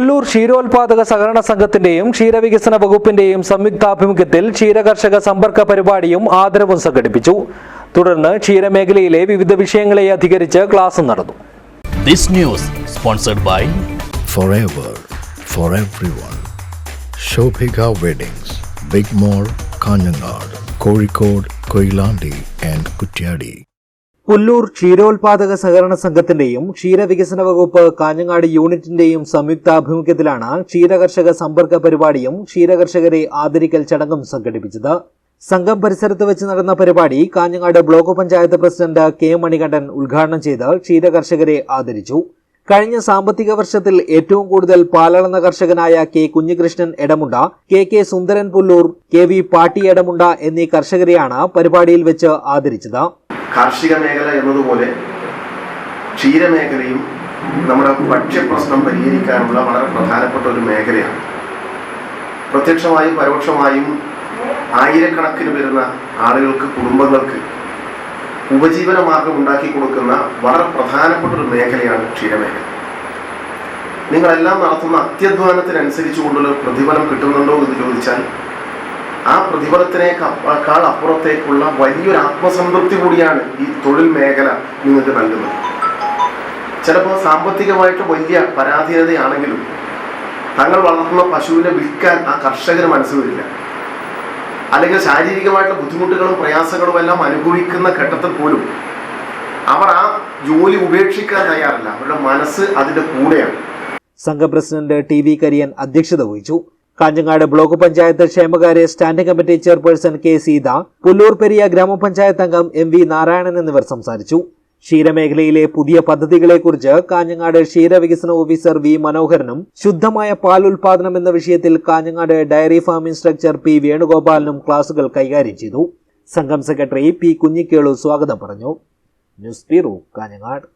പുല്ലൂർ ക്ഷീരോത്പാദക സഹകരണ സംഘത്തിന്റെയും ക്ഷീരവികസന വകുപ്പിന്റെയും സംയുക്താഭിമുഖ്യത്തിൽ ക്ഷീരകർഷക സമ്പർക്ക പരിപാടിയും ആദരവും സംഘടിപ്പിച്ചു തുടർന്ന് ക്ഷീരമേഖലയിലെ വിവിധ വിഷയങ്ങളെ അധികരിച്ച് ക്ലാസ് നടന്നു This news sponsored by forever for everyone. Shobhika Weddings, Big mall Kanhangad Kozhikode Koilandi and Kutyadi. പുല്ലൂർ ക്ഷീരോത്പാദക സഹകരണ സംഘത്തിന്റെയും ക്ഷീരവികസന വകുപ്പ് കാഞ്ഞങ്ങാട് യൂണിറ്റിന്റെയും സംയുക്താഭിമുഖ്യത്തിലാണ് ക്ഷീരകർഷക സമ്പർക്ക പരിപാടിയും ക്ഷീരകർഷകരെ ആദരിക്കൽ ചടങ്ങും സംഘടിപ്പിച്ചത്. സംഘം പരിസരത്ത് വെച്ച് നടന്ന പരിപാടി Kanhangad block panchayat president K Manikandan ഉദ്ഘാടനം ചെയ്ത് ക്ഷീരകർഷകരെ ആദരിച്ചു. കഴിഞ്ഞ സാമ്പത്തിക വർഷത്തിൽ ഏറ്റവും കൂടുതൽ പാലളന്ന കർഷകനായ K Kunhikrishnan Edamunda K K Sundaran Pullur K V Patti Edamunda എന്നീ കർഷകരെയാണ് പരിപാടിയിൽ വെച്ച് ആദരിച്ചത്. കാർഷിക മേഖല എന്നതുപോലെ ക്ഷീരമേഖലയും നമ്മുടെ ഭക്ഷ്യപ്രശ്നം പരിഹരിക്കാനുള്ള വളരെ പ്രധാനപ്പെട്ട ഒരു മേഖലയാണ്. പ്രത്യക്ഷമായും പരോക്ഷമായും ആയിരക്കണക്കിന് വരുന്ന ആളുകൾക്ക് കുടുംബങ്ങൾക്ക് ഉപജീവന മാർഗം ഉണ്ടാക്കി കൊടുക്കുന്ന വളരെ പ്രധാനപ്പെട്ട ഒരു മേഖലയാണ് ക്ഷീരമേഖല. നിങ്ങളെല്ലാം നടത്തുന്ന അത്യധ്വാനത്തിനനുസരിച്ചുകൊണ്ടുള്ള പ്രതിഫലം കിട്ടുന്നുണ്ടോ എന്ന് ചോദിച്ചാൽ ആ പ്രതിഫലത്തിനേക്കാൾ അപ്പുറത്തേക്കുള്ള വലിയൊരു ആത്മസംതൃപ്തി കൂടിയാണ് ഈ തൊഴിൽ മേഖല നിങ്ങൾക്ക് നൽകുന്നത് ചിലപ്പോൾ സാമ്പത്തികമായിട്ട് വലിയ പരാധീനതയാണെങ്കിലും തങ്ങൾ വളർത്തുന്ന പശുവിനെ വിൽക്കാൻ ആ കർഷകന് മനസ്സ് വരില്ല. അല്ലെങ്കിൽ ശാരീരികമായിട്ടുള്ള ബുദ്ധിമുട്ടുകളും പ്രയാസങ്ങളും എല്ലാം അനുഭവിക്കുന്ന ഘട്ടത്തിൽ പോലും അവർ ആ ജോലി ഉപേക്ഷിക്കാൻ തയ്യാറല്ല. അവരുടെ മനസ്സ് അതിന്റെ കൂടെയാണ്. സംഘ പ്രസിഡന്റ് ടി വി കരിയൻ അധ്യക്ഷത വഹിച്ചു. കാഞ്ഞങ്ങാട് ബ്ലോക്ക് പഞ്ചായത്ത് ക്ഷേമകാര്യ standing committee chairperson K Seetha Pullur Periya ഗ്രാമപഞ്ചായത്ത് അംഗം എം വി നാരായണൻ എന്നിവർ സംസാരിച്ചു. ക്ഷീരമേഖലയിലെ പുതിയ പദ്ധതികളെക്കുറിച്ച് കാഞ്ഞങ്ങാട് ക്ഷീരവികസന ഓഫീസർ വി മനോഹരനും ശുദ്ധമായ പാൽ ഉൽപാദനം എന്ന വിഷയത്തിൽ Kanhangad dairy farm instructor P വേണുഗോപാലനും ക്ലാസുകൾ കൈകാര്യം ചെയ്തു. സംഘം സെക്രട്ടറി പി കുഞ്ഞിക്കേളു സ്വാഗതം പറഞ്ഞു. News bureau Kanhangad.